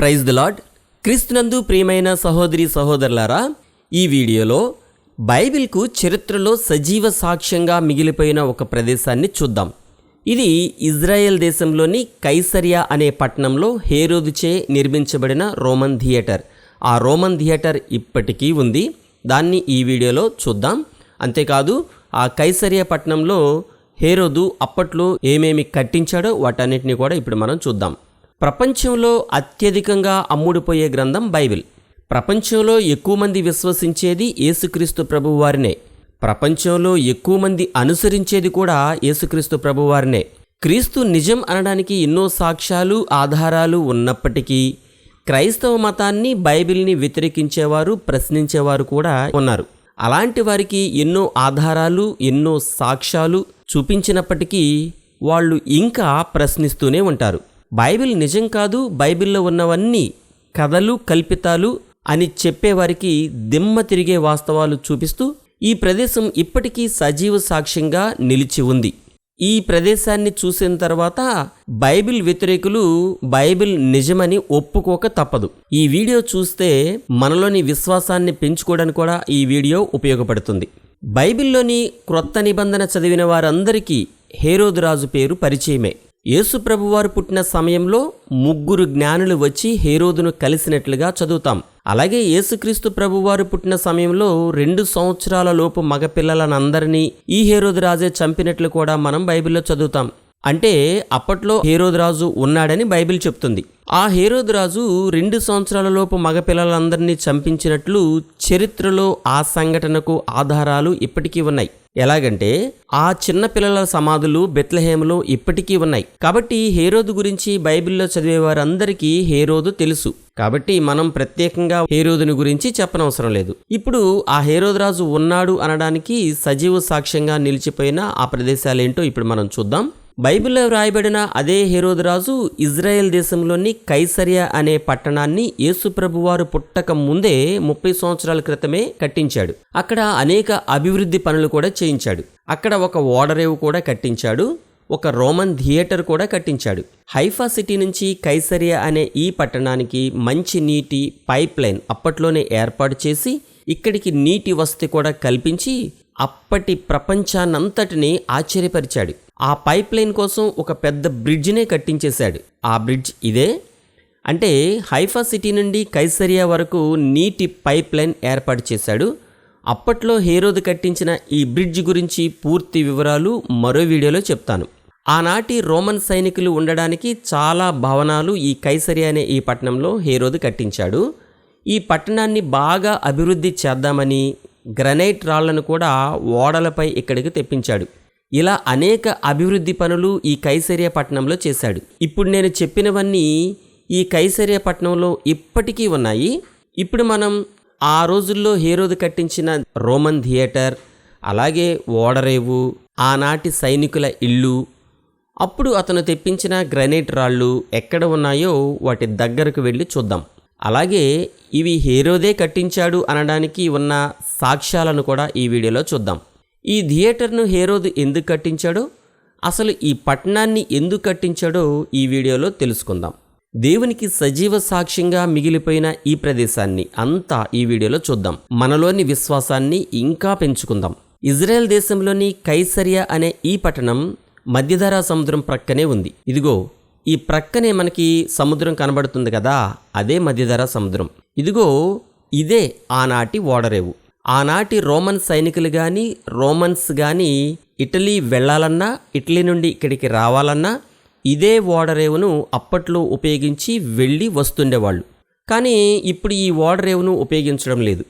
Praise the lord క్రీస్తునందు ప్రియమైన సహోదరి సహోదరులారా ఈ వీడియోలో బైబిల్కు చరిత్రలో సజీవ సాక్ష్యంగా మిగిలిపోయిన ఒక ప్రదేశాన్ని చూద్దాం. ఇది ఇజ్రాయెల్ దేశంలోని కైసరియా అనే పట్టణంలో హేరోదుచే నిర్మించబడిన రోమన్ థియేటర్. ఆ రోమన్ థియేటర్ ఇప్పటికీ ఉంది. దాన్ని ఈ వీడియోలో చూద్దాం. అంతేకాదు ఆ కైసరియా పట్టణంలో హేరోదు అప్పట్లో ఏమేమి కట్టించాడో వాటన్నిటిని కూడా ఇప్పుడు మనం చూద్దాం. ప్రపంచంలో అత్యధికంగా అమ్ముడుపోయే గ్రంథం బైబిల్. ప్రపంచంలో ఎక్కువ మంది విశ్వసించేది యేసుక్రీస్తు ప్రభువారినే ప్రపంచంలో ఎక్కువ మంది అనుసరించేది కూడా యేసుక్రీస్తు ప్రభువారినే క్రీస్తు నిజం అనడానికి ఎన్నో సాక్ష్యాలు ఆధారాలు ఉన్నప్పటికీ క్రైస్తవ మతాన్ని బైబిల్ని వ్యతిరేకించేవారు ప్రశ్నించేవారు కూడా ఉన్నారు. అలాంటి వారికి ఎన్నో ఆధారాలు ఎన్నో సాక్ష్యాలు చూపించినప్పటికీ వాళ్ళు ఇంకా ప్రశ్నిస్తూనే ఉంటారు. బైబిల్ నిజం కాదు బైబిల్లో ఉన్నవన్నీ కథలు కల్పితాలు అని చెప్పేవారికి దిమ్మ తిరిగే వాస్తవాలు చూపిస్తూ ఈ ప్రదేశం ఇప్పటికీ సజీవ సాక్ష్యంగా నిలిచి ఉంది. ఈ ప్రదేశాన్ని చూసిన తర్వాత బైబిల్ వ్యతిరేకులు బైబిల్ నిజమని ఒప్పుకోక తప్పదు. ఈ వీడియో చూస్తే మనలోని విశ్వాసాన్ని పెంచుకోవడానికి కూడా ఈ వీడియో ఉపయోగపడుతుంది. బైబిల్లోని క్రొత్త నిబంధన చదివిన వారందరికీ హేరోదు రాజు పేరు పరిచయమే. యేసుప్రభువారు పుట్టిన సమయంలో ముగ్గురు జ్ఞానులు వచ్చి హేరోదును కలిసినట్లుగా చదువుతాం. అలాగే యేసుక్రీస్తు ప్రభువారు పుట్టిన సమయంలో రెండు సంవత్సరాల లోపు మగపిల్లలనందరినీ ఈ హేరోదు రాజే చంపినట్లు కూడా మనం బైబిల్లో చదువుతాం. అంటే అప్పట్లో హేరోదు రాజు ఉన్నాడని బైబిల్ చెప్తుంది. ఆ హేరోదు రాజు రెండు సంవత్సరాల లోపు మగపిల్లలందరినీ చంపించినట్లు చరిత్రలో ఆ సంఘటనకు ఆధారాలు ఇప్పటికీ ఉన్నాయి. ఎలాగంటే ఆ చిన్న పిల్లల సమాధులు బెత్లహేములో ఇప్పటికీ ఉన్నాయి. కాబట్టి హేరోదు గురించి బైబిల్లో చదివే వారందరికీ హేరోదు తెలుసు. కాబట్టి మనం ప్రత్యేకంగా హేరోదుని గురించి చెప్పనవసరం లేదు. ఇప్పుడు ఆ హేరోదు రాజు ఉన్నాడు అనడానికి సజీవ సాక్ష్యంగా నిలిచిపోయిన ఆ ప్రదేశాలేంటో ఇప్పుడు మనం చూద్దాం. బైబిల్లో వ్రాయబడిన అదే హేరోదు రాజు ఇజ్రాయెల్ దేశంలోని కైసరియా అనే పట్టణాన్ని యేసుప్రభువారు పుట్టక ముందే ముప్పై సంవత్సరాల క్రితమే కట్టించాడు. అక్కడ అనేక అభివృద్ధి పనులు కూడా చేయించాడు. అక్కడ ఒక ఓడరేవు కూడా కట్టించాడు. ఒక రోమన్ థియేటర్ కూడా కట్టించాడు. హైఫా సిటీ నుంచి కైసరియా అనే ఈ పట్టణానికి మంచి నీటి పైప్ లైన్ అప్పట్లోనే ఏర్పాటు చేసి ఇక్కడికి నీటి వసతి కూడా కల్పించి అప్పటి ప్రపంచాన్నంతటిని ఆశ్చర్యపరిచాడు. ఆ పైప్ లైన్ కోసం ఒక పెద్ద బ్రిడ్జినే కట్టించేశాడు. ఆ బ్రిడ్జ్ ఇదే. అంటే హైఫా సిటీ నుండి కైసరియా వరకు నీటి పైప్ లైన్ ఏర్పాటు చేశాడు. అప్పట్లో హేరోదు కట్టించిన ఈ బ్రిడ్జ్ గురించి పూర్తి వివరాలు మరో వీడియోలో చెప్తాను. ఆనాటి రోమన్ సైనికులు ఉండడానికి చాలా భవనాలు ఈ కైసరియా అనే ఈ పట్టణంలో హేరోదు కట్టించాడు. ఈ పట్టణాన్ని బాగా అభివృద్ధి చేద్దామని గ్రనైట్ రాళ్ళను కూడా ఓడలపై ఇక్కడికి తెప్పించాడు. ఇలా అనేక అభివృద్ధి పనులు ఈ కైసరియా చేశాడు. ఇప్పుడు నేను చెప్పినవన్నీ ఈ కైసరియా ఇప్పటికీ ఉన్నాయి. ఇప్పుడు మనం ఆ రోజుల్లో హేరోదు కట్టించిన రోమన్ థియేటర్ అలాగే ఓడరేవు ఆనాటి సైనికుల ఇల్లు అప్పుడు అతను తెప్పించిన గ్రనైట్ రాళ్ళు ఎక్కడ ఉన్నాయో వాటి దగ్గరకు వెళ్ళి చూద్దాం. అలాగే ఇవి హేరోదే కట్టించాడు అనడానికి ఉన్న సాక్ష్యాలను కూడా ఈ వీడియోలో చూద్దాం. ఈ థియేటర్ను హేరోదు ఎందుకు కట్టించాడో అసలు ఈ పట్టణాన్ని ఎందుకు కట్టించాడో ఈ వీడియోలో తెలుసుకుందాం. దేవునికి సజీవ సాక్ష్యంగా మిగిలిపోయిన ఈ ప్రదేశాన్ని అంతా ఈ వీడియోలో చూద్దాం. మనలోని విశ్వాసాన్ని ఇంకా పెంచుకుందాం. ఇజ్రాయెల్ దేశంలోని కైసరియా అనే ఈ పట్టణం మధ్యధరా సముద్రం ప్రక్కనే ఉంది. ఇదిగో ఈ ప్రక్కనే మనకి సముద్రం కనబడుతుంది కదా అదే మధ్యధరా సముద్రం. ఇదిగో ఇదే ఆనాటి ఓడరేవు. ఆనాటి రోమన్ సైనికులు కానీ రోమన్స్ కానీ ఇటలీ వెళ్ళాలన్నా ఇటలీ నుండి ఇక్కడికి రావాలన్నా ఇదే ఓడరేవును అప్పట్లో ఉపయోగించి వెళ్ళి వస్తుండేవాళ్ళు. కానీ ఇప్పుడు ఈ ఓడరేవును ఉపయోగించడం లేదు.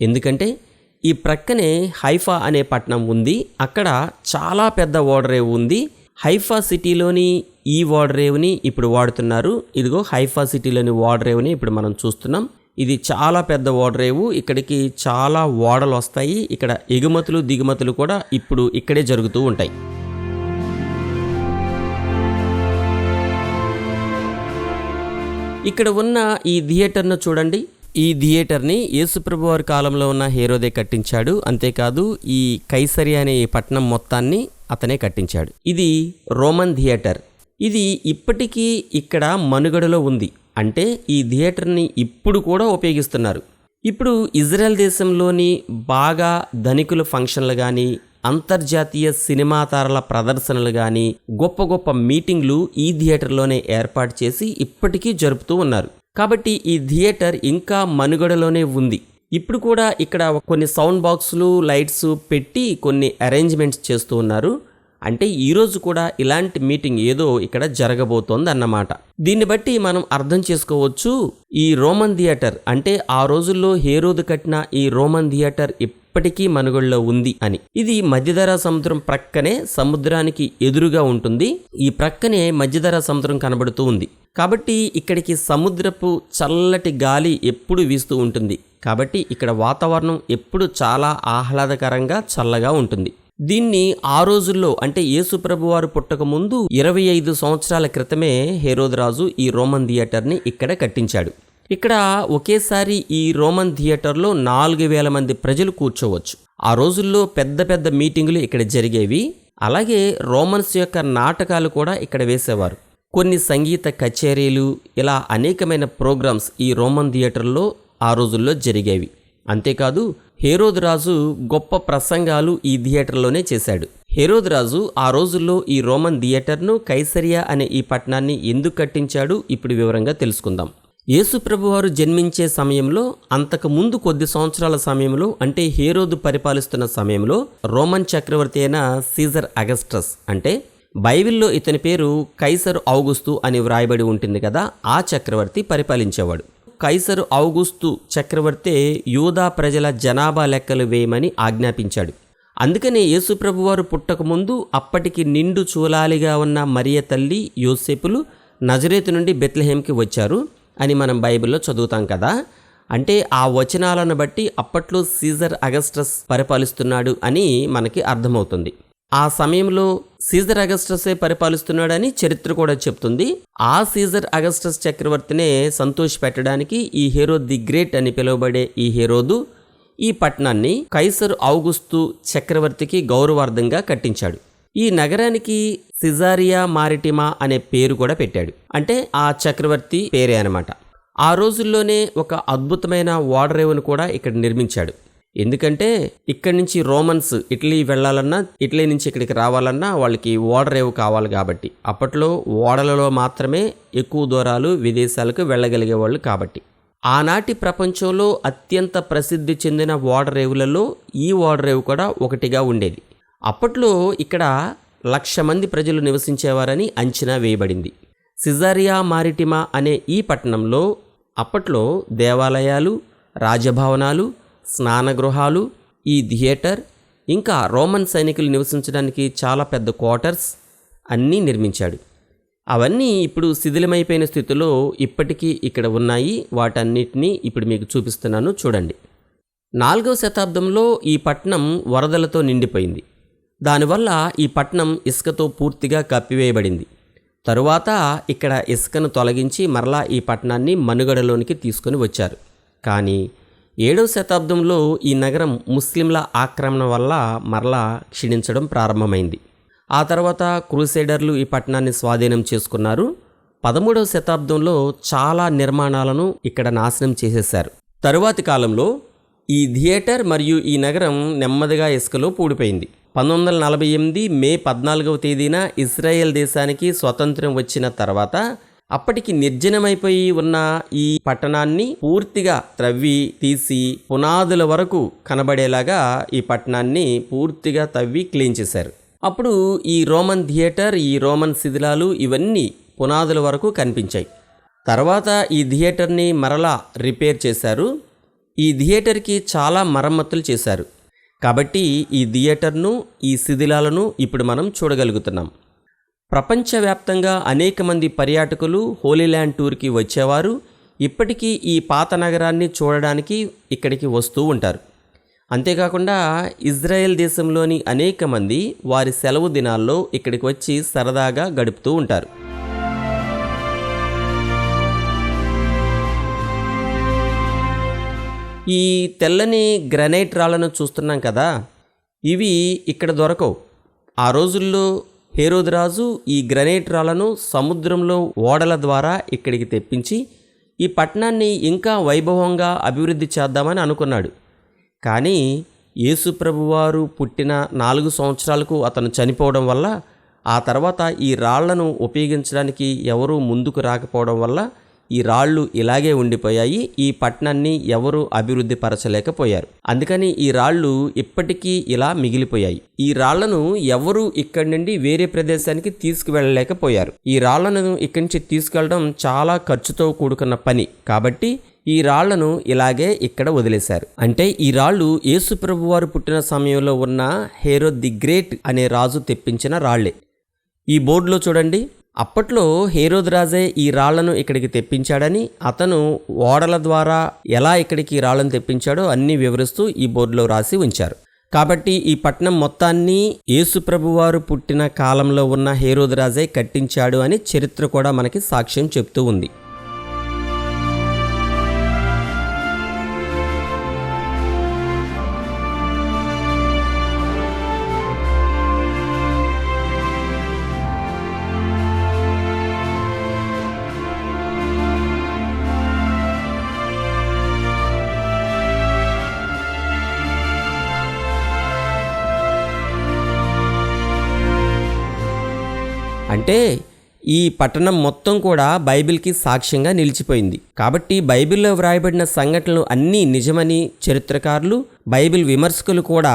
ఎందుకంటే ఈ ప్రక్కనే హైఫా అనే పట్టణం ఉంది. అక్కడ చాలా పెద్ద ఓడరేవు ఉంది. హైఫా సిటీలోని ఈ ఓడరేవుని ఇప్పుడు వాడుతున్నారు. ఇదిగో హైఫా సిటీలోని ఓడరేవుని ఇప్పుడు మనం చూస్తున్నాం. ఇది చాలా పెద్ద ఓడరేవు ఇక్కడికి చాలా ఓడలు వస్తాయి. ఇక్కడ ఎగుమతులు దిగుమతులు కూడా ఇప్పుడు ఇక్కడే జరుగుతూ ఉంటాయి. ఇక్కడ ఉన్న ఈ థియేటర్ను చూడండి. ఈ థియేటర్ని యేసుప్రభు వారి కాలంలో ఉన్న హేరోదే కట్టించాడు. అంతేకాదు ఈ కైసరి అనే ఈ పట్టణం మొత్తాన్ని అతనే కట్టించాడు. ఇది రోమన్ థియేటర్. ఇది ఇప్పటికీ ఇక్కడ మనుగడలో ఉంది. అంటే ఈ థియేటర్ని ఇప్పుడు కూడా ఉపయోగిస్తున్నారు. ఇప్పుడు ఇజ్రాయెల్ దేశంలోని బాగా ధనికుల ఫంక్షన్లు కానీ అంతర్జాతీయ సినిమా తారల ప్రదర్శనలు కానీ గొప్ప గొప్ప మీటింగ్లు ఈ థియేటర్లోనే ఏర్పాటు చేసి ఇప్పటికీ జరుపుతూ ఉన్నారు. కాబట్టి ఈ థియేటర్ ఇంకా మనుగడలోనే ఉంది. ఇప్పుడు కూడా ఇక్కడ కొన్ని సౌండ్ బాక్సులు లైట్స్ పెట్టి కొన్ని అరేంజ్మెంట్స్ చేస్తూ ఉన్నారు. అంటే ఈరోజు కూడా ఇలాంటి మీటింగ్ ఏదో ఇక్కడ జరగబోతోంది అన్నమాట దీన్ని బట్టి మనం అర్థం చేసుకోవచ్చు ఈ రోమన్ థియేటర్ అంటే ఆ రోజుల్లో హేరోదు కట్టిన ఈ రోమన్ థియేటర్ ఇప్పటికీ మనుగడలో ఉంది అని. ఇది మధ్యధరా సముద్రం ప్రక్కనే సముద్రానికి ఎదురుగా ఉంటుంది. ఈ ప్రక్కనే మధ్యధరా సముద్రం కనబడుతూ ఉంది. కాబట్టి ఇక్కడికి సముద్రపు చల్లటి గాలి ఎప్పుడు వీస్తూ ఉంటుంది. కాబట్టి ఇక్కడ వాతావరణం ఎప్పుడు చాలా ఆహ్లాదకరంగా చల్లగా ఉంటుంది. దీన్ని ఆ రోజుల్లో అంటే యేసుప్రభు వారు పుట్టక ముందు ఇరవై ఐదు సంవత్సరాల క్రితమే హేరోదరాజు ఈ రోమన్ థియేటర్ని ఇక్కడ కట్టించాడు. ఇక్కడ ఒకేసారి ఈ రోమన్ థియేటర్లో నాలుగు వేల మంది ప్రజలు కూర్చోవచ్చు. ఆ రోజుల్లో పెద్ద పెద్ద మీటింగులు ఇక్కడ జరిగేవి. అలాగే రోమన్స్ యొక్క నాటకాలు కూడా ఇక్కడ వేసేవారు. కొన్ని సంగీత కచేరీలు ఇలా అనేకమైన ప్రోగ్రామ్స్ ఈ రోమన్ థియేటర్లో ఆ రోజుల్లో జరిగేవి. అంతేకాదు హేరోద్ రాజు గొప్ప ప్రసంగాలు ఈ థియేటర్లోనే చేశాడు. హేరోద్ రాజు ఆ రోజుల్లో ఈ రోమన్ థియేటర్ను కైసరియా అనే ఈ పట్టణాన్ని ఎందుకు కట్టించాడు ఇప్పుడు వివరంగా తెలుసుకుందాం. యేసుప్రభువారు జన్మించే సమయంలో అంతకు ముందు కొద్ది సంవత్సరాల సమయంలో అంటే హేరోదు పరిపాలిస్తున్న సమయంలో రోమన్ చక్రవర్తి అయిన సీజర్ అగస్టస్ అంటే బైబిల్లో ఇతని పేరు కైసర్ ఔగుస్తు అని వ్రాయబడి ఉంటుంది కదా ఆ చక్రవర్తి పరిపాలించేవాడు. కైసరు ఔగుస్తు చక్రవర్తి యూదా ప్రజల జనాభా లెక్కలు వేయమని ఆజ్ఞాపించాడు. అందుకనే యేసుప్రభువారు పుట్టకముందు అప్పటికి నిండు చూలాలిగా ఉన్న మరియ తల్లి యోసేపులు నజరేతు నుండి బెత్లహేమ్కి వచ్చారు అని మనం బైబిల్లో చదువుతాం కదా. అంటే ఆ వచనాలను బట్టి అప్పట్లో సీజర్ అగస్టస్ పరిపాలిస్తున్నాడు అని మనకి అర్థమవుతుంది. ఆ సమయంలో సీజర్ అగస్టసే పరిపాలిస్తున్నాడని చరిత్ర కూడా చెప్తుంది. ఆ సీజర్ అగస్టస్ చక్రవర్తినే సంతోషపెట్టడానికి ఈ హీరో ది గ్రేట్ అని పిలువబడే ఈ హీరోదు ఈ పట్టణాన్ని కైసర్ ఔగుస్తు చక్రవర్తికి గౌరవార్థంగా కట్టించాడు. ఈ నగరానికి సిజారియా మారిటిమా అనే పేరు కూడా పెట్టాడు. అంటే ఆ చక్రవర్తి పేరే అనమాట ఆ రోజుల్లోనే ఒక అద్భుతమైన ఓడరేవును కూడా ఇక్కడ నిర్మించాడు. ఎందుకంటే ఇక్కడి నుంచి రోమన్స్ ఇటలీ వెళ్ళాలన్నా ఇటలీ నుంచి ఇక్కడికి రావాలన్నా వాళ్ళకి ఓడరేవు కావాలి కాబట్టి. అప్పట్లో ఓడలలో మాత్రమే ఎక్కువ దూరాలు విదేశాలకు వెళ్ళగలిగే వాళ్ళు కాబట్టి. ఆనాటి ప్రపంచంలో అత్యంత ప్రసిద్ధి చెందిన ఓడరేవులలో ఈ ఓడరేవు కూడా ఒకటిగా ఉండేది. అప్పట్లో ఇక్కడ లక్ష మంది ప్రజలు నివసించేవారని అంచనా వేయబడింది. సిజారియా మారిటిమా అనే ఈ పట్టణంలో అప్పట్లో దేవాలయాలు రాజభవనాలు స్నానగృహాలు ఈ థియేటర్ ఇంకా రోమన్ సైనికులు నివసించడానికి చాలా పెద్ద క్వార్టర్స్ అన్నీ నిర్మించాడు. అవన్నీ ఇప్పుడు శిథిలమైపోయిన స్థితిలో ఇప్పటికీ ఇక్కడ ఉన్నాయి. వాటన్నిటినీ ఇప్పుడు మీకు చూపిస్తున్నాను చూడండి. నాలుగవ శతాబ్దంలో ఈ పట్టణం వరదలతో నిండిపోయింది. దానివల్ల ఈ పట్టణం ఇసుకతో పూర్తిగా కప్పివేయబడింది. తరువాత ఇక్కడ ఇసుకను తొలగించి మరలా ఈ పట్టణాన్ని మనుగడలోనికి తీసుకొని వచ్చారు. కానీ ఏడవ శతాబ్దంలో ఈ నగరం ముస్లింల ఆక్రమణ వల్ల మరలా క్షీణించడం ప్రారంభమైంది. ఆ తర్వాత క్రూసైడర్లు ఈ పట్టణాన్ని స్వాధీనం చేసుకున్నారు. పదమూడవ శతాబ్దంలో చాలా నిర్మాణాలను ఇక్కడ నాశనం చేసేశారు. తరువాతి కాలంలో ఈ థియేటర్ మరియు ఈ నగరం నెమ్మదిగా ఇసుకలో పూడిపోయింది. పంతొమ్మిది వందల నలభై ఎనిమిది మే పద్నాలుగవ తేదీన ఇస్రాయెల్ దేశానికి స్వతంత్రం వచ్చిన తర్వాత అప్పటికి నిర్జనమైపోయి ఉన్న ఈ పట్టణాన్ని పూర్తిగా త్రవ్వి తీసి పునాదుల వరకు కనబడేలాగా ఈ పట్టణాన్ని పూర్తిగా తవ్వి క్లీన్ చేశారు. అప్పుడు ఈ రోమన్ థియేటర్ ఈ రోమన్ శిథిలాలు ఇవన్నీ పునాదుల వరకు కనిపించాయి. తర్వాత ఈ థియేటర్ని మరలా రిపేర్ చేశారు. ఈ థియేటర్కి చాలా మరమ్మతులు చేశారు. కాబట్టి ఈ థియేటర్ను ఈ శిథిలాలను ఇప్పుడు మనం చూడగలుగుతున్నాం. ప్రపంచవ్యాప్తంగా అనేక మంది పర్యాటకులు హోలీల్యాండ్ టూర్కి వచ్చేవారు. ఇప్పటికీ ఈ పాత నగరాన్ని చూడడానికి ఇక్కడికి వస్తూ ఉంటారు. అంతేకాకుండా ఇజ్రాయెల్ దేశంలోని అనేక మంది వారి సెలవు దినాల్లో ఇక్కడికి వచ్చి సరదాగా గడుపుతూ ఉంటారు. ఈ తెల్లని గ్రనైట్ రాళ్ళను చూస్తున్నాం కదా? ఇవి ఇక్కడ దొరకవు. ఆ రోజుల్లో హేరోద్ రాజు ఈ గ్రనైట్ రాళ్ళను సముద్రంలో ఓడల ద్వారా ఇక్కడికి తెప్పించి ఈ పట్టణాన్ని ఇంకా వైభవంగా అభివృద్ధి చేద్దామని అనుకున్నాడు. కానీ యేసుప్రభువారు పుట్టిన నాలుగు సంవత్సరాలకు అతను చనిపోవడం వల్ల ఆ తర్వాత ఈ రాళ్ళను ఉపయోగించడానికి ఎవరూ ముందుకు రాకపోవడం వల్ల ఈ రాళ్ళు ఇలాగే ఉండిపోయాయి ఈ పట్టణాన్ని ఎవరు అభివృద్ధి పరచలేకపోయారు. అందుకని ఈ రాళ్ళు ఇప్పటికీ ఇలా మిగిలిపోయాయి. ఈ రాళ్ళను ఎవరు ఇక్కడి నుండి వేరే ప్రదేశానికి తీసుకువెళ్ళలేకపోయారు. ఈ రాళ్ళను ఇక్కడి నుంచి తీసుకెళ్ళడం చాలా ఖర్చుతో కూడుకున్న పని. కాబట్టి ఈ రాళ్ళను ఇలాగే ఇక్కడ వదిలేశారు. అంటే ఈ రాళ్ళు యేసుప్రభు వారు పుట్టిన సమయంలో ఉన్న హేరో ది గ్రేట్ అనే రాజు తెప్పించిన రాళ్ళే ఈ బోర్డులో చూడండి. అప్పట్లో హేరోద్ రాజే ఈ రాళ్ళను ఇక్కడికి తెప్పించాడని అతను ఓడల ద్వారా ఎలా ఇక్కడికి రాళ్ళను తెప్పించాడో అన్ని వివరిస్తూ ఈ బోర్డులో రాసి ఉంచారు. కాబట్టి ఈ పట్టణం మొత్తాన్ని యేసుప్రభువారు పుట్టిన కాలంలో ఉన్న హేరోద్ రాజే కట్టించాడు అని చరిత్ర కూడా మనకి సాక్ష్యం చెప్తూ ఉంది. అంటే ఈ పట్టణం మొత్తం కూడా బైబిల్కి సాక్ష్యంగా నిలిచిపోయింది. కాబట్టి బైబిల్లో వ్రాయబడిన సంఘటనలు అన్నీ నిజమని చరిత్రకారులు బైబిల్ విమర్శకులు కూడా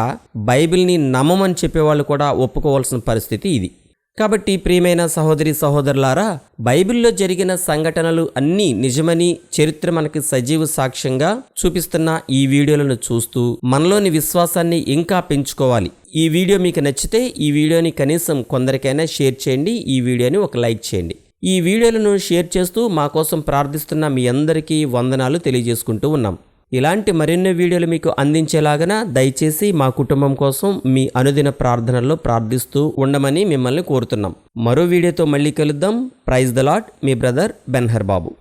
బైబిల్ని నమ్మమని చెప్పేవాళ్ళు కూడా ఒప్పుకోవాల్సిన పరిస్థితి ఇది. కాబట్టి ప్రియమైన సహోదరి సహోదరులారా బైబిల్లో జరిగిన సంఘటనలు అన్నీ నిజమని చరిత్ర మనకి సజీవ సాక్ష్యంగా చూపిస్తున్న ఈ వీడియోలను చూస్తూ మనలోని విశ్వాసాన్ని ఇంకా పెంచుకోవాలి. ఈ వీడియో మీకు నచ్చితే ఈ వీడియోని కనీసం కొందరికైనా షేర్ చేయండి. ఈ వీడియోని ఒక లైక్ చేయండి. ఈ వీడియోలను షేర్ చేస్తూ మా కోసం ప్రార్థిస్తున్న మీ అందరికీ వందనాలు తెలియజేసుకుంటూ ఉన్నాం. ఇలాంటి మరిన్ని వీడియోలు మీకు అందించేలాగన దయచేసి మా కుటుంబం కోసం మీ అనుదిన ప్రార్థనల్లో ప్రార్థిస్తూ ఉండమని మిమ్మల్ని కోరుతున్నాం. మరో వీడియోతో మళ్ళీ కలుద్దాం. ప్రైజ్ ద లాట్ మీ బ్రదర్ బెన్హర్ బాబు